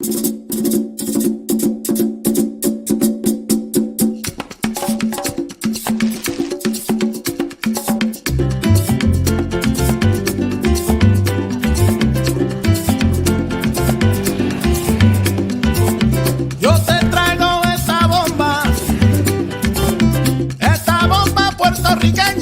Yo te traigo esta bomba, esa bomba puerto riqueza.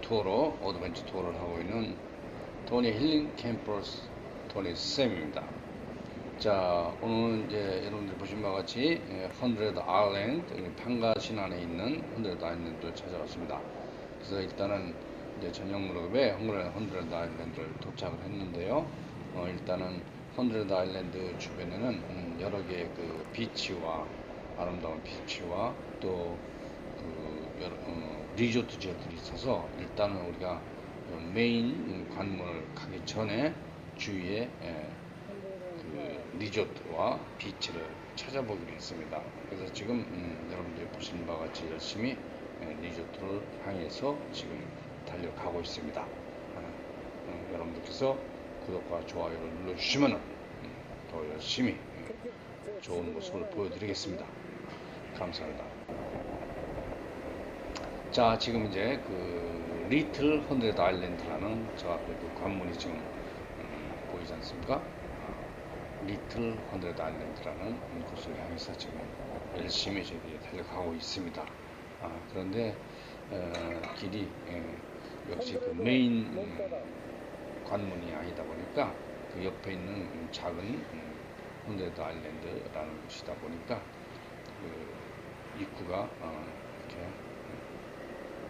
투어로 어드벤처 투어를 하고 있는 토니 힐링 캠퍼스 토니 쌤입니다. 자, 오늘 이제 여러분들 보신 바와 같이 헌드레드 아일랜드 판가신 안에 있는 헌드레드 아일랜드를 찾아왔습니다. 그래서 일단은 이제 저녁 무렵에 헌드레드 아일랜드를 도착을 했는데요. 어, 일단은 헌드레드 아일랜드 주변에는 음, 여러 개의 그 비치와 아름다운 비치와 또 그 여러 어, 리조트 지역들이 있어서 일단은 우리가 어, 메인 관문을 가기 전에 주위에 에, 그 리조트와 비치를 찾아보기로 했습니다. 그래서 지금 음, 여러분들이 보시는 바와 같이 열심히 에, 리조트를 향해서 지금 달려가고 있습니다. 아, 어, 여러분들께서 구독과 좋아요를 눌러주시면 더 열심히 에, 좋은 모습을 보여드리겠습니다. 감사합니다. 자, 지금 이제 그 리틀 헌드레드 아일랜드라는 저 앞에 그 관문이 지금 음, 보이지 않습니까? 아, 리틀 헌드레드 아일랜드라는 곳을 향해서 지금 열심히 저희들이 달려가고 있습니다. 아, 그런데 어, 길이 예, 역시 그 메인 음, 관문이 아니다 보니까 그 옆에 있는 음, 작은 음, 헌드레드 아일랜드라는 곳이다 보니까 그 입구가 어,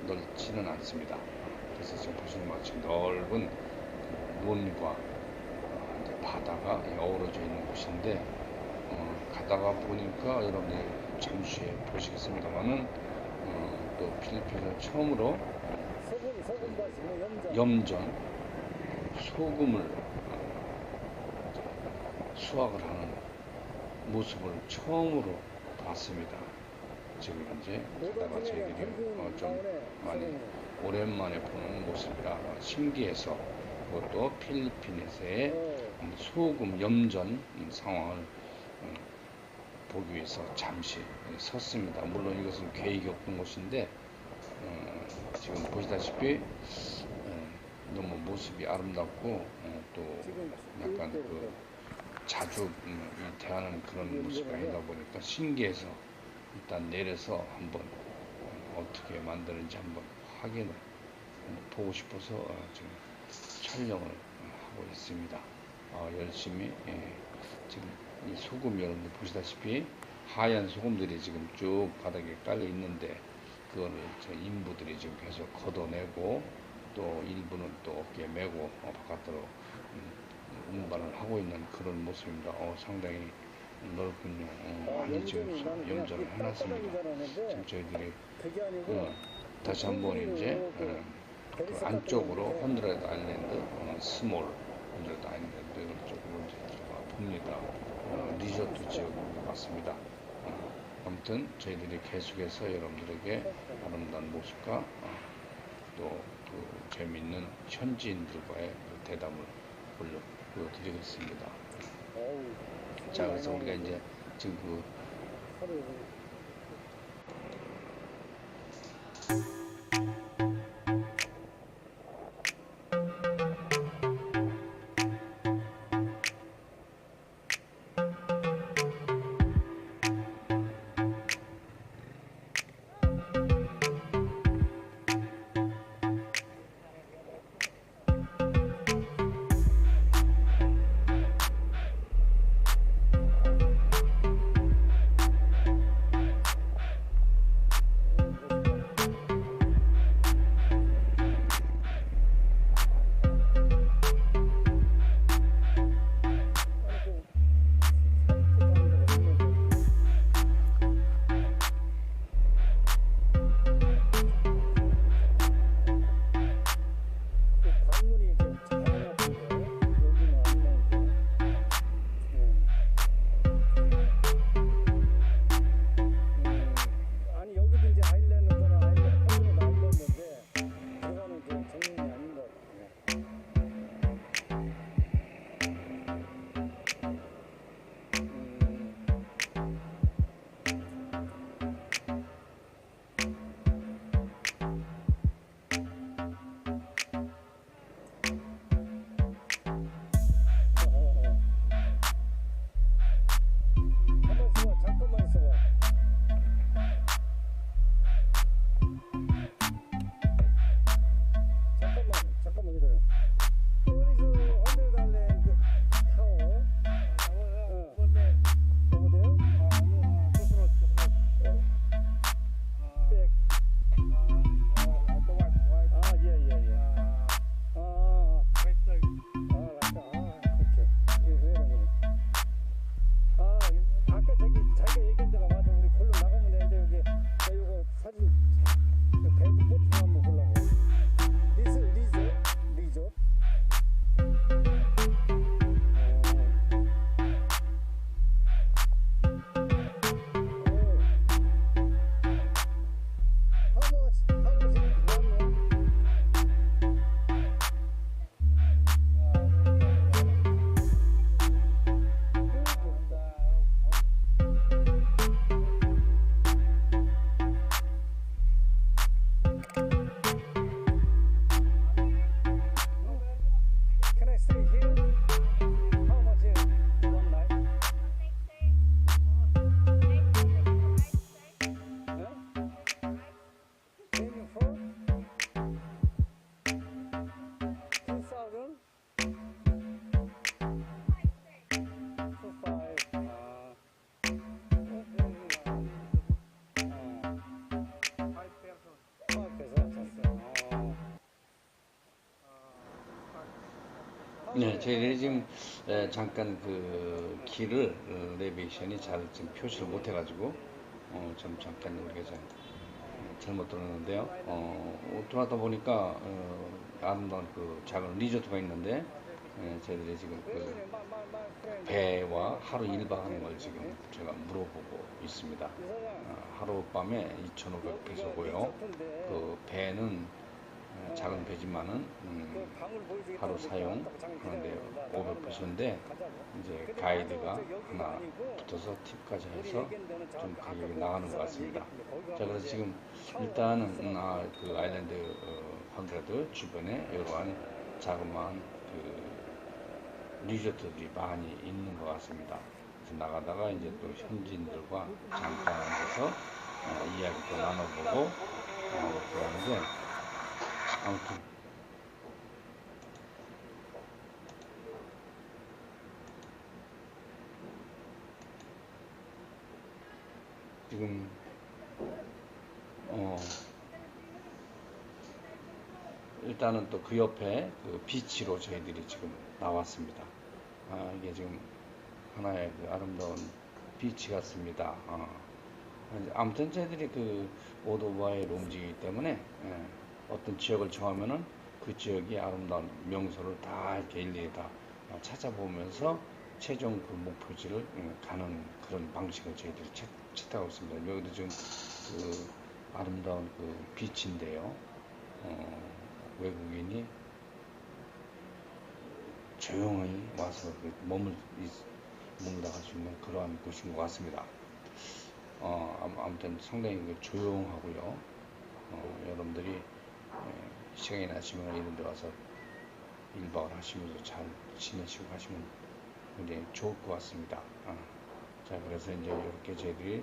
넓지는 않습니다. 그래서 지금 보시는 것 같이 넓은 그 논과 어, 바다가 어우러져 있는 곳인데 어, 가다가 보니까 여러분들 잠시 보시겠습니다만은 어, 또 필리핀을 처음으로 그 염전 소금을 어, 수확을 하는 모습을 처음으로 봤습니다. 지금 이제 가다가 저희들이 어, 좀 많이 오랜만에 보는 모습이라 어, 신기해서 그것도 필리핀에서의 음, 소금 염전 음, 상황을 음, 보기 위해서 잠시 섰습니다. 물론 이것은 계획이 없던 곳인데 어, 지금 보시다시피 어, 너무 모습이 아름답고 어, 또 약간 그 자주 음, 이 대하는 그런 모습이 아니다 보니까 신기해서 일단 내려서 한번 어, 어떻게 만드는지 한번 확인을 보고 싶어서 어, 지금 촬영을 어, 하고 있습니다. 어, 열심히 예, 지금 이 소금 여러분들 보시다시피 하얀 소금들이 지금 쭉 바닥에 깔려 있는데 그거를 저 인부들이 지금 계속 걷어내고 또 일부는 또 어깨에 메고 어, 바깥으로 음, 운반을 하고 있는 그런 모습입니다. 어, 상당히 넓군요. 어, 많이 지금 염전을 해놨습니다. 지금 저희들이 어, 다시 한번 이제 어, 그 안쪽으로 헌드레드 아일랜드 어, 스몰 헌드레드 아일랜드 쪽으로 이제 들어가 봅니다. 어, 리조트 지역으로 왔습니다. 어, 아무튼 저희들이 계속해서 여러분들에게 아름다운 모습과 어, 또그 재미있는 현지인들과의 그 대담을 보여, 보여드리겠습니다. 자, 그래서 우리가 이제 지금 그 네, 저희들이 지금 에, 잠깐 그 길을 어, 내비게이션이 잘 지금 표시를 못 해가지고 어, 좀 잠깐 우리가 좀 어, 잘못 들었는데요. 어, 들어가다 보니까 어, 아름다운 그 작은 리조트가 있는데 에, 저희들이 지금 그 배와 하루 1박 하는 걸 지금 제가 물어보고 있습니다. 어, 하룻밤에 2,500페소고요. 그 배는 어, 작은 배지만은 음, 하루 사용 그런데 500페소인데 이제 가이드가 하나 붙어서 팁까지 해서 좀 가격이 나가는 것 같습니다. 자 그래서 지금 일단은 음, 아, 그 아일랜드 어, 한그라드 주변에 이러한 자그마한 그 리조트들이 많이 있는 것 같습니다. 나가다가 이제 또 현지인들과 잠깐 앉아서 어, 이야기도 나눠보고 어, 그러는데 아무튼 지금 어 일단은 또 그 옆에 그 비치로 저희들이 지금 나왔습니다. 아 이게 지금 하나의 그 아름다운 비치 같습니다. 어. 아무튼 저희들이 그 오토바이로 움직이기 때문에 예, 어떤 지역을 정하면은 그 지역이 아름다운 명소를 다 이렇게 일일이 다 찾아보면서 최종 그 목표지를 예, 가는 그런 방식을 저희들이 채, 채택하고 있습니다. 여기도 지금 그 아름다운 그 비치인데요. 어, 외국인이 조용히 와서 그 있- 머물다 갈 수 있는 그러한 곳인 것 같습니다. 어, 아무- 아무튼 상당히 그 조용하고요. 어, 여러분들이 예, 시간이 나시면 이런 데 와서 1박을 하시면서 잘 지내시고 하시면 굉장히 좋을 것 같습니다. 어. 자, 그래서 이제 이렇게 저희들이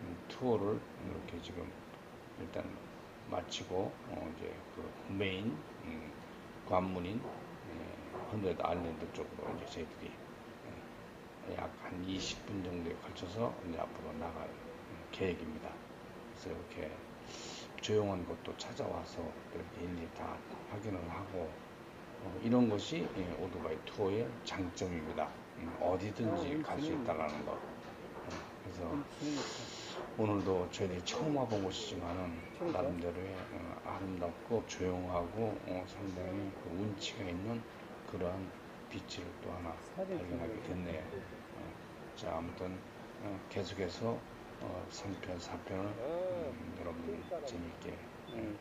음, 투어를 이렇게 지금 일단 마치고 어, 이제 그 메인 음, 관문인 헌드레드 아일랜드 쪽으로 이제 저희들이 약 한 20분 정도에 걸쳐서 이제 앞으로 나갈 음, 계획입니다. 그래서 이렇게 조용한 곳도 찾아와서 이렇게 일일이 다 확인을 하고 어, 이런 것이 예, 오토바이 투어의 장점입니다. 음, 어디든지 갈 수 있다라는 것. 어, 그래서 오늘도 저희들이 처음 와본 곳이지만은 나름대로의 어, 아름답고 조용하고 어, 상당히 그 운치가 있는 그러한 비치를 또 하나 발견하게 됐네요. 어, 자 아무튼 어, 계속해서 어, 3편, 4편을 음, 여러분 재미있게 예,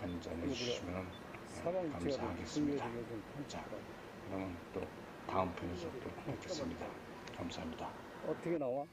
관전해 주시면 예, 감사하겠습니다. 자 그러면 또 다음 편에서 또 뵙겠습니다. 감사합니다. 어떻게 나와?